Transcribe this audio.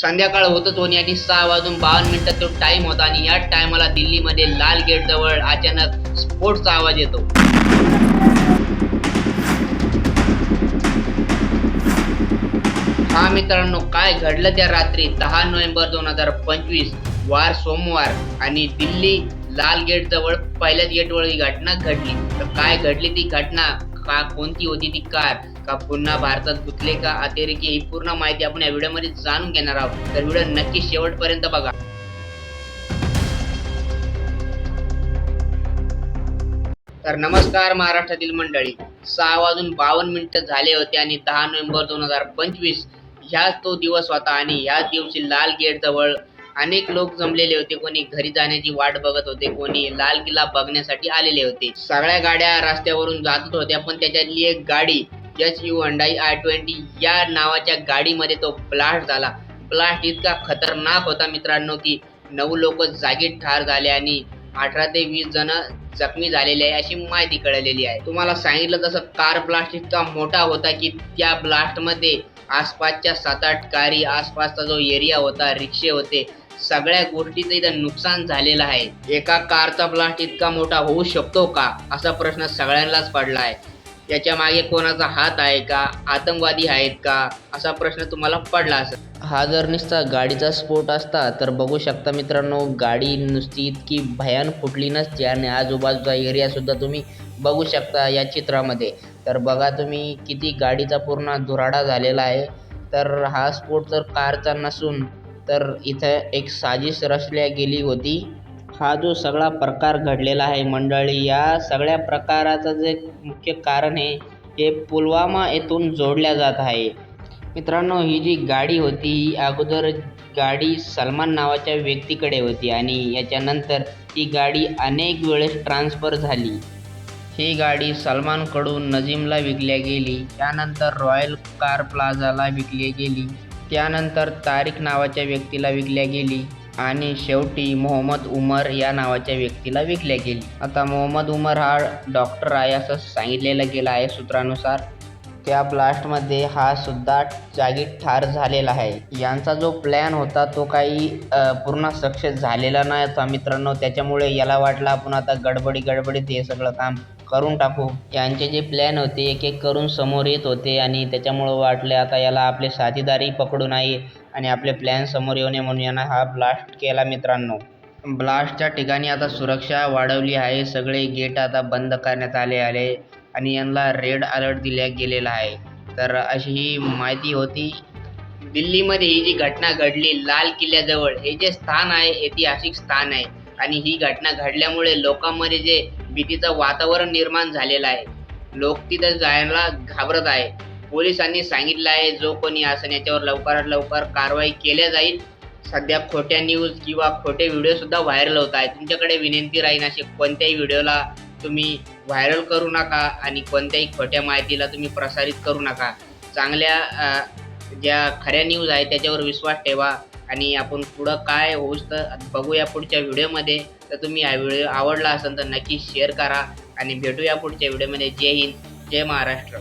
संध्याकाळ होतच होणे आणि सहा वाजून बावन्न मिनिटात तो टाइम होता आणि या टायमाला दिल्लीमध्ये लाल गेट जवळ अचानक स्फोटचा आवाज येतो. हा मित्रांनो काय घडलं त्या रात्री दहा नोव्हेंबर दोन हजार पंचवीस वार सोमवार आणि दिल्ली लाल गेट जवळ पहिल्याच गेटवर ही घटना घडली. तर काय घडली ती घटना? का कोणती होती ती कार? का पुन्हा भारतात गुतले का अतिरेकी ही पूर्ण माहिती आपण या व्हिडिओमध्ये जाणून घेणार आहोत. तर व्हिडिओ नक्की शेवटपर्यंत बघा. तर नमस्कार महाराष्ट्रातील मंडळी. सहा वाजून बावन्न मिनिटं झाले होते आणि दहा नोव्हेंबर दोन हजार पंचवीस. ह्याच तो दिवस होता आणि ह्याच दिवशी लाल गेट जवळ अनेक लोक जमलेले होते. कोणी घरी जाण्याची वाट बघत होते कोणी लाल किल्ला बघण्यासाठी आलेले होते. सगळ्या गाड्या रस्त्यावरून जातच होत्या पण त्याच्यातली एक गाडी H U Hyundai i twenty या नावाच्या गाडीमध्ये तो ब्लास्ट झाला. ब्लास्ट इतका खतरनाक होता मित्रांनो की नऊ लोक जागी ठार झाले आणि अठरा ते वीस जण जखमी झालेले आहे अशी माहिती कळलेली आहे. तुम्हाला सांगितलं तसं कार ब्लास्ट इतका मोठा होता की त्या ब्लास्टमध्ये आसपासच्या सात आठ कारी आसपासचा जो एरिया होता रिक्षे होते सगळ्या गोष्टीचं इथं नुकसान झालेलं आहे. एका कारचा ब्लास्ट इतका मोठा होऊ शकतो का? असा प्रश्न सगळ्यांनाच पडला आहे. याच्या मागे कोणाचा हात आहे का? आतंकवादी आहेत का? असा प्रश्न तुम्हाला पडला असेल. हा जर नुसता गाडीचा स्फोट असता तर बघू शकता मित्रांनो गाडी नुसती इतकी भयान फुटली नसती आणि आजूबाजूचा एरिया सुद्धा तुम्ही बघू शकता या चित्रामध्ये. तर बघा तुम्ही किती गाडीचा पूर्ण धुराडा झालेला आहे. तर हा स्फोट जर कारचा नसून तर इथं एक साजिश रचल्या गेली होती. हा जो सगळा प्रकार घडलेला आहे मंडळी या सगळ्या प्रकाराचं जे मुख्य कारण आहे हे पुलवामा येथून जोडल्या जात आहे. मित्रांनो ही जी गाडी होती ही अगोदर गाडी सलमान नावाच्या व्यक्तीकडे होती आणि याच्यानंतर ती गाडी अनेक वेळेस ट्रान्सफर झाली. ही गाडी सलमानकडून नजीमला विकल्या गेली त्यानंतर रॉयल कार प्लाझाला विकली गेली त्यानंतर तारिक नावाच्या व्यक्तीला विकल्या गेली आणि शेवटी मोहम्मद उमर या नावाच्या व्यक्तीला विकल्या गेली. आता मोहम्मद उमर हा डॉक्टर आहे असं सांगितलेलं गेलं आहे सूत्रानुसार. त्या ब्लास्टमध्ये हा सुद्धा जागी ठार झालेला आहे. यांचा जो प्लॅन होता तो काही पूर्ण सक्सेस झालेला नाही होता मित्रांनो. त्याच्यामुळे याला वाटलं आपण आता गडबडी गडबडीत हे सगळं काम करून टाकू. यांचे जे प्लॅन होते एक एक करून समोर येत होते आणि त्याच्यामुळं वाटले आता याला आपले साथीदारही पकडू नाही. आणि आपले प्लॅन समोर येऊ नये म्हणून यानं हा ब्लास्ट केला मित्रांनो. ब्लास्टच्या ठिकाणी आता सुरक्षा वाढवली आहे. सगळे गेट आता बंद करण्यात आले आले आणि यांना रेड अलर्ट दिल्या गेलेला आहे. तर अशी ही माहिती होती. दिल्लीमध्ये ही जी घटना घडली लाल किल्ल्याजवळ हे जे स्थान आहे ऐतिहासिक स्थान आहे. आणि ही घटना घडल्यामुळे लोकांमध्ये जे भीतीचं वातावरण निर्माण झालेलं आहे. लोक तिथं जायला घाबरत आहे पोलिसांनी सांगितलं आहे जो कोणी असेल याच्यावर लवकरात लवकर कारवाई केल्या जाईल. सध्या खोट्या न्यूज किंवा खोटे व्हिडिओ सुद्धा व्हायरल होत आहे तुमच्याकडे विनंती राहील असे कोणत्याही व्हिडिओला तुम्ही व्हायरल करू नका आणि कोणत्याही खोट्या माहितीला तुम्ही प्रसारित करू नका. चांगल्या ज्या खऱ्या न्यूज आहे त्याच्यावर विश्वास ठेवा आणि आपण पुढं काय होऊच तर बघूया पुढच्या व्हिडिओमध्ये तर तुम्ही हा व्हिडिओ आवडला असेल तर नक्की शेअर करा आणि भेटूया पुढच्या व्हिडिओमध्ये जय हिंद जय महाराष्ट्र.